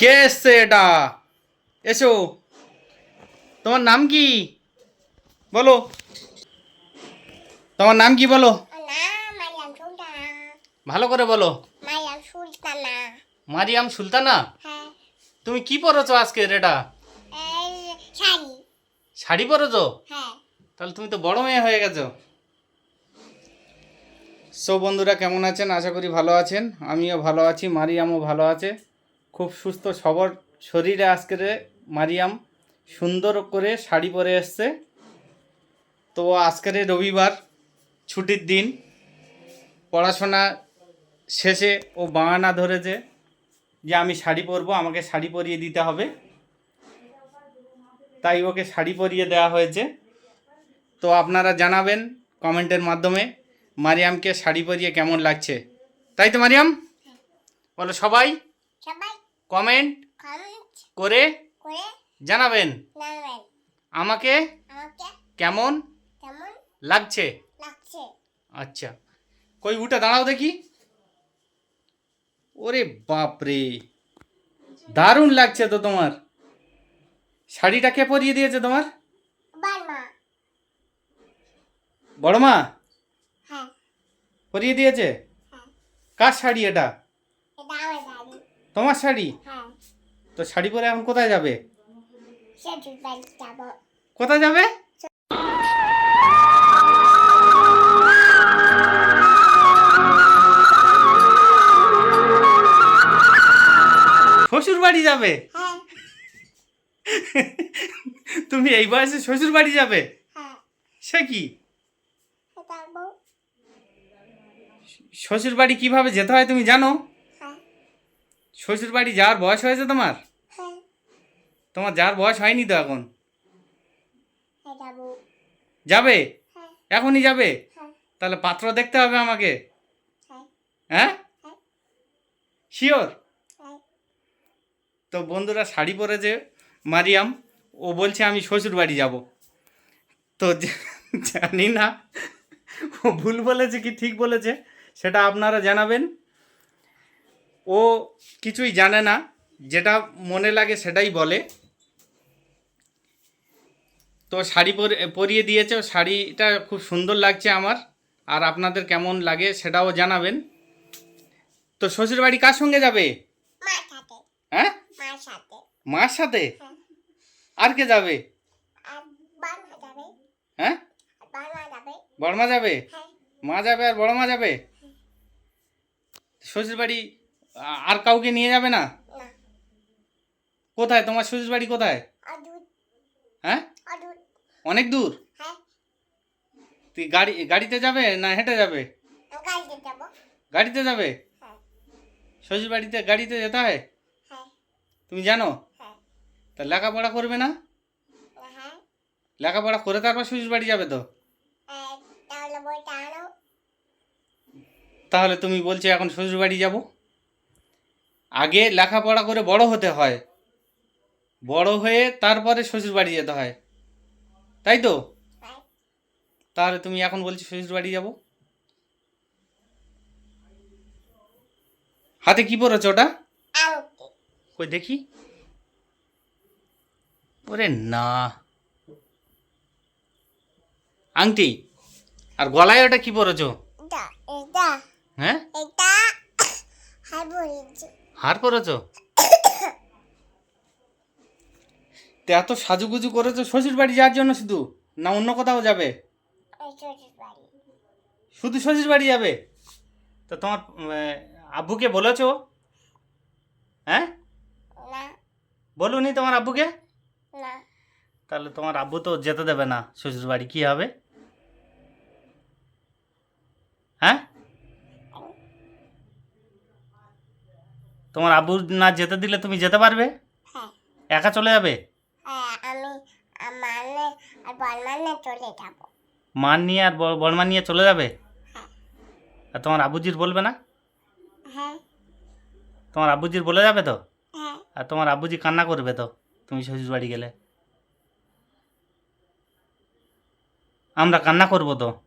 কে এসছে এটা। এসো। তোমার নাম কি? বলো। তোমার নাম কি বলো? ভালো করে বলো। মারিয়াম সুলতানা? তুমি কি পরেছো আজকে এটা? শাড়ি পরেছো? তাহলে তুমি তো বড় মেয়ে হয়ে গেছো। সো বন্ধুরা, কেমন আছেন? আশা করি ভালো আছেন। আমিও ভালো আছি, মারিয়ামও ভালো আছে। খুব সুস্থ সবর শরীরে আজকের মারিয়াম সুন্দর করে শাড়ি পরে এসছে। তো আজকের রবিবার, ছুটির দিন। পড়াশোনা শেষে ও বাহানা ধরেছে যে আমি শাড়ি পরবো, আমাকে শাড়ি পরিয়ে দিতে হবে। তাই ওকে শাড়ি পরিয়ে দেওয়া হয়েছে। তো আপনারা জানাবেন কমেন্টের মাধ্যমে মারিয়ামকে শাড়ি পরিয়ে কেমন লাগছে। তাই তো মারিয়াম? বলো সবাই। কমেন্ট করে জানাবেন। আমাকে কেমন লাগছে? আচ্ছা। কই উঠে দাঁড়াও দেখি। ওরে বাপরে। দারুণ লাগছে তো তোমার। শাড়িটা কে পরিয়ে দিয়েছে তোমার? বড় মা? হ্যাঁ। পরিয়ে দিয়েছে? হ্যাঁ। কার শাড়ি এটা? তোমার শাড়ি? হ্যাঁ। তো শাড়ি পরে এখন কোথায় যাবে? শ্বশুর বাড়ি যাব। কোথায় যাবে? শ্বশুর বাড়ি যাবে? হ্যাঁ। তুমি এই বয়সে শ্বশুর বাড়ি যাবে? হ্যাঁ। সে কি? শ্বশুর বাড়ি কীভাবে যেতে হয় তুমি জানো? শ্বশুর বাড়ি যাওয়ার বয়স হয়েছে তোমার? হ্যাঁ। তোমার যার বয়স হয়নি তো এখন? হ্যাঁ যাবে। হ্যাঁ। এখনই যাবে? তাহলে পাত্র দেখতে হবে আমাকে। হ্যাঁ। শিওর তো বন্ধুরা শাড়ি পরেছে মারিয়াম। ও বলছে আমি শ্বশুর বাড়ি যাব। তো জানি না। ও ভুল বলেছে কি ঠিক বলেছে সেটা আপনারা জানাবেন। ও কিছুই জানে না যেটা মনে লাগে সেটাই বলে। তো শাড়ি পরে পরিয়ে দিয়েছে শাড়িটা খুব সুন্দর লাগছে আমার আর আপনাদের কেমন লাগে সেটাও জানাবেন। তো শ্বশুর বাড়ি কার সঙ্গে যাবে? মার সাথে। হ্যাঁ? মার সাথে। হ্যাঁ। আর কে যাবে? হ্যাঁ? বড়মা যাবে। হ্যাঁ। মা যাবে আর বড় মা যাবে? শ্বশুর বাড়ি আর কাউকে নিয়ে যাবে না? কোথায়? তোমার শ্বশুর বাড়ি কোথায় হ্যাঁ? অনেক দূর? হ্যাঁ। তুই গাড়ি গাড়িতে যাবে না হেঁটে যাবে? গাড়িতে যাবে। হ্যাঁ। শ্বশুর বাড়িতে গাড়িতে যেতে হয়? হ্যাঁ। তুমি জানো? তা লেখাপড়া করবে না? লেখাপড়া করে তারপর শ্বশুর বাড়ি যাবে তো? তাহলে তুমি বলছো এখন শ্বশুর বাড়ি যাব? আগে লেখাপড়া করে বড় হতে হয়। বড় হয়ে তারপরে শ্বশুর বাড়ি যেতে হয়। তাই তো? তাহলে তুমি এখন বলছো শ্বশুর বাড়ি যাব? হাতে কি পড়েছ ওটা? কই দেখি। ওরে না। আংটি আর গলায় ওটা কি পরেছ? হ্যাঁ? হার পরেছ তো এত সাজুগুজু করেছ শ্বশুর বাড়ি যাওয়ার জন্য শুধু? না অন্য কোথাও যাবে? শুধু শ্বশুর বাড়ি যাবে? তো তোমার আব্বুকে বলেছ? হ্যাঁ? না। বলুনি তোমার আব্বুকে? তাহলে তোমার আব্বু তো যেতে দেবে না শ্বশুর বাড়ি কী হবে? হ্যাঁ? তোমার আব্বু না যেতে দিলে তুমি যেতে পারবে? হ্যাঁ। একা চলে যাবে? আমি মানে আর বলমানে চলে যাব। মান নিয়ে আর ব- বড়মা নিয়ে চলে যাবে? হ্যাঁ। আর তোমার আবুজির বলবে না? হ্যাঁ। তোমার আব্বুজির বলে যাবে তো? আর তোমার আব্বুজি কান্না করবে তো? তুমি শ্বশুর বাড়ি গেলে। আমরা কান্না করব তো?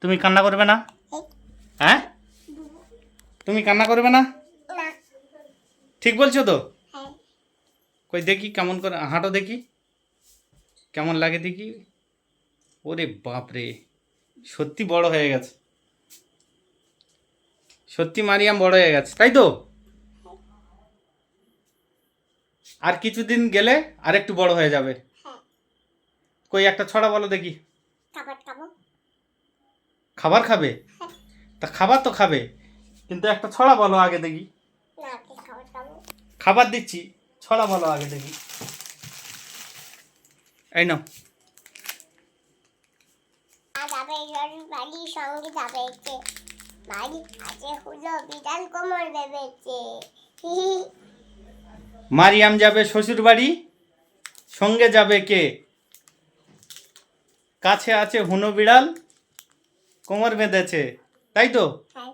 তুমি কান্না করবে না? হ্যাঁ? তুমি কান্না করবে না? ঠিক বলছো তো? হ্যাঁ। কই দেখি কেমন করে হাঁটো দেখি। কেমন লাগে দেখি। ওরে বাপরে সত্যি বড় হয়ে গেছে। সত্যি মারিয়াম বড় হয়ে গেছে তাই তো? আর কিছুদিন গেলে আর একটু বড় হয়ে যাবে। হ্যাঁ। কই একটা ছড়া বলো দেখি। খাবার খাবে। তা খাবার তো খাবে। কিন্তু একটা ছড়া বলো আগে দেখি। খাবার দিচ্ছি ছড়া বলো আগে দেখি। এই নাও। সঙ্গে বাড়ি আছে হলো বিধান কোমর ভেবেছে মারিয়াম যাবে শ্বশুর বাড়ি সঙ্গে যাবে কে? কাছে আছে হুনো বিড়াল কোমর বেঁধেছে। তাই তো? হ্যাঁ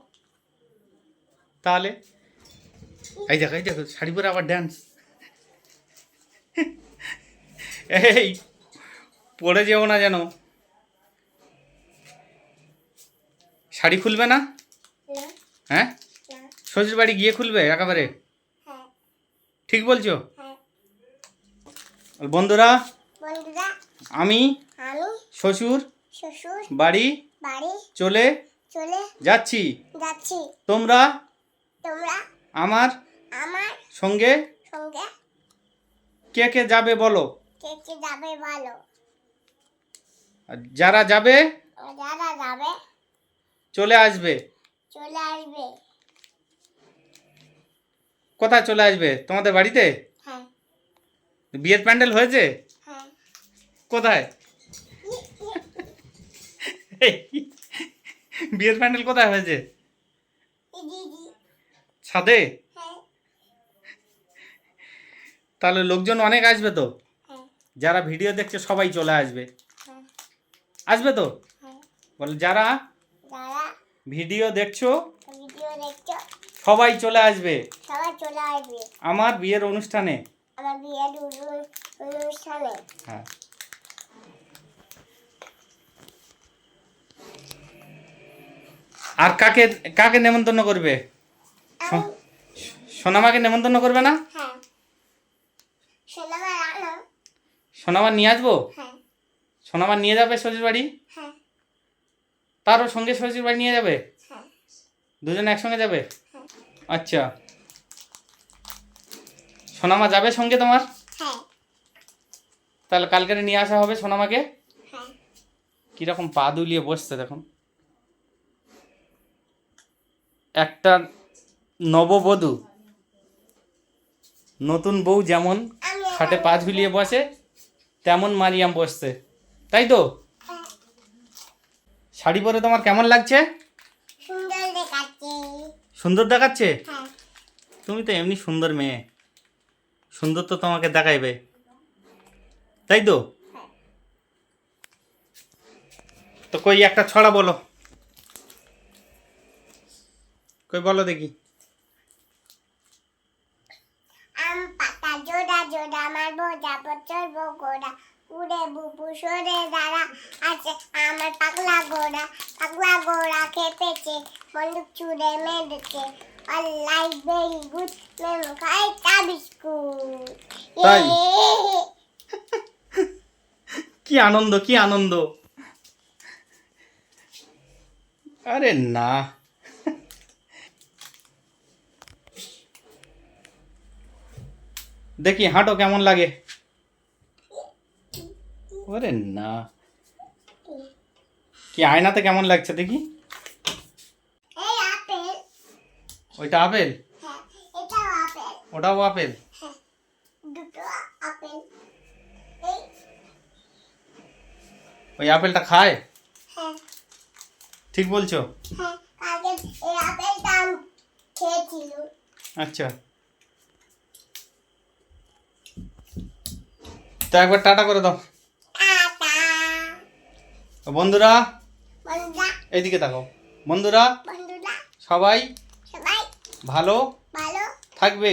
তাহলে? এই দেখো এই দেখো শাড়ি পরে আবার ড্যান্স এই পড়ে যেও না যেন। শাড়ি খুলবে না? হ্যাঁ? শ্বশুর বাড়ি গিয়ে খুলবে একেবারে? ঠিক বলছো? হ্যাঁ। বন্ধুরা আমি আমি শ্বশুর শ্বশুর বাড়ি বাড়ি চলে চলে যাচ্ছি। যাচ্ছি। তোমরা তোমরা? আমার আমার সঙ্গে সঙ্গে কে কে যাবে বলো? কে কে যাবে আর যারা যাবে যারা যাবে চলে আসবে। চলে আসবে। কোথায় চলে আসবে? তোমাদের বাড়িতে? হ্যাঁ। বিয়ের প্যান্ডেল হয়েছে? হ্যাঁ। কোথায়? বিয়ের প্যান্ডেল কোথায় হয়েছে? ছাদে? হ্যাঁ। তাহলে লোকজন অনেক আসবে তো? হ্যাঁ। যারা ভিডিও দেখছে সবাই চলে আসবে। হ্যাঁ। আসবে তো? বলে যারা ভিডিও দেখছ সবাই চলে আসবে। আমার বিয়ের অনুষ্ঠানে। হ্যাঁ। আর কাকে কাকে নেমন্তন্ন করবে? সোনামাকে নেমন্তন্ন করবে না? হ্যাঁ। সোনামা নিয়ে আসব? হ্যাঁ। সোনামা নিয়ে যাবে শ্বশুর বাড়ি? হ্যাঁ। তারও সঙ্গে শ্বশুর বাড়ি নিয়ে যাবে? দুজনে একসঙ্গে যাবে। আচ্ছা। সোনামা যাবে সঙ্গে তোমার? তাহলে কালকে নিয়ে আসা হবে সোনামাকে? কীরকম পা দুলিয়ে বসছে দেখুন। একটা নববধূ। নতুন বউ যেমন খাটে পা ঝুলিয়ে বসে তেমন মারিয়াম বসছে। তাই তো? শাড়ি পরে তোমার কেমন লাগছে? সুন্দর দেখাচ্ছে। হ্যাঁ। তুমি তো এমনি সুন্দর মেয়ে। সুন্দর তো তোমাকে দেখাইবে। তাই তো। তো কই একটা ছড়া বলো। কই বলো দেখি। আমার বোঝা বছর গোড়া উড়ে বুবু সরে দাঁড়া আছে আমার পাগলা গোড়া পাগলা গোড়া খেপেছে বন্দুক চুড়ে মেরেছে। অল ভেরি গুড মেম খাই চা বিস্কুট। কি আনন্দ কি আনন্দ। আরে না। দেখি হাঁটো কেমন লাগে ওরে না কি আয়নাতে কেমন লাগছে দেখি এই আপেল ওইটা আপেল হ্যাঁ এটাও আপেল ওটাও আপেল হ্যাঁ দুটো আপেল এই ওই আপেলটা খায় হ্যাঁ ঠিক বলছো হ্যাঁ কালকে এই আপেলটা আমি খেয়েছিল আচ্ছা তো একবার টাটা করে দাও। বন্ধুরা এইদিকে তাকাও বন্ধুরা সবাই ভালো থাকবে।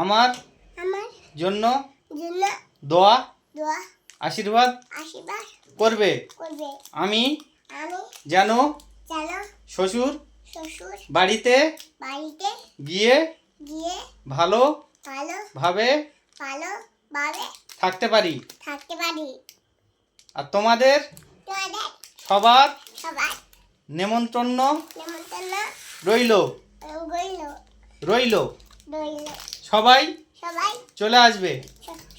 আমার আমার জন্য দোয়া আশীর্বাদ আশীর্বাদ করবে। আমি যেন শ্বশুর শ্বশুর বাড়িতে গিয়ে ভাবে ভালো ভাবে থাকতে পারি? থাকতে পারি। আর তোমাদের? তোমাদের? সবার? সবার। নেমন্তন্ন? নেমন্তন্ন। রইল? গইল রইল? রইল। সবাই? সবাই? চলে আসবে?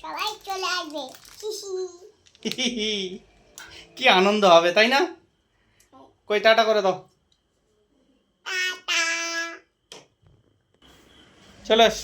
সবাই চলে আসবে। কি আনন্দ হবে তাই না? কই টাটা করে দাও। চলে আস।